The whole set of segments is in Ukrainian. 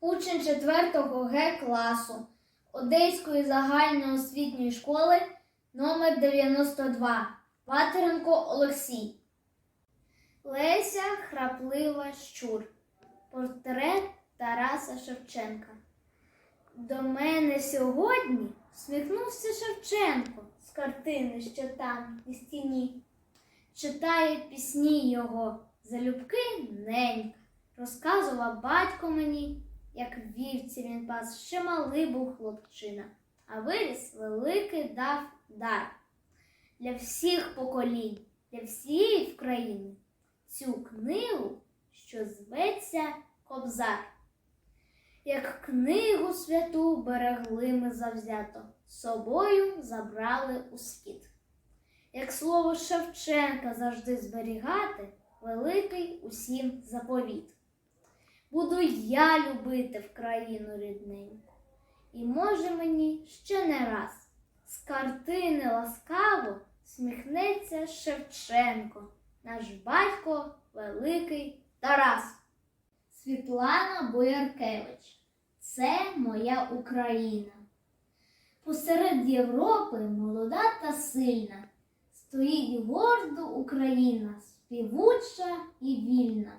учень 4 Г класу Одеської загальноосвітньої школи номер 92 Ватеренко Олексій. Леся храплива щур. Портрет Тараса Шевченка. До мене сьогодні сміхнувся Шевченко з картини, що там на стіні. Читає пісні його залюбки ненька. Розказував батько мені, як вівці він пас, ще малий був хлопчина, а виріс великий дав дар для всіх поколінь, для всієї країни цю книгу, що зветься Кобзар. Як книгу святу берегли ми завзято, собою забрали у схід. Як слово Шевченка завжди зберігати, великий усім заповіт. Буду я любити в країну рідненьку, і може мені ще не раз з картини ласкаво сміхнеться Шевченко, наш батько Великий Тарас. Світлана Бояркевич. Це моя Україна. Посеред Європи молода та сильна, стоїть гордо Україна, співуча і вільна.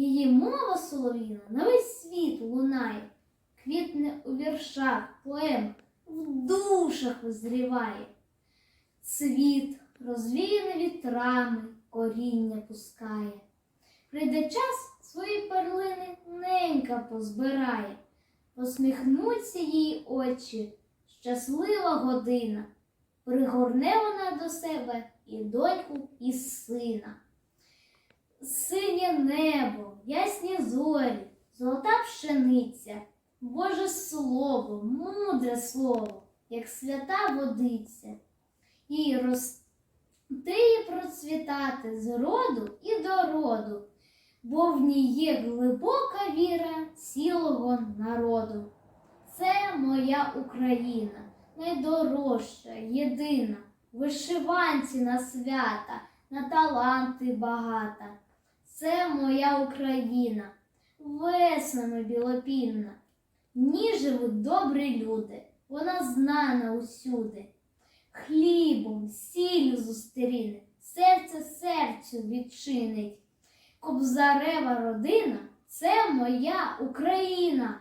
Її мова солов'їна на весь світ лунає, квітне у віршах, поемах, в душах визріває. Цвіт, розвіяний вітрами, коріння пускає. Прийде час свої перлини ненька позбирає, посміхнуться їй очі, щаслива година. Пригорне вона до себе і доньку, і сина. Синє небо, ясні зорі, золота пшениця, Боже слово, мудре слово, як свята водиця. І рости процвітати з роду і до роду, бо в ній є глибока віра цілого народу. Це моя Україна, найдорожча, єдина, вишиванці на свята, на таланти багата. Це моя Україна, веснами білопінна. В ній живуть добрі люди, вона знана усюди. Хлібом, сіллю зустріне, серце серцю відчинить. Кобзарева родина це моя Україна.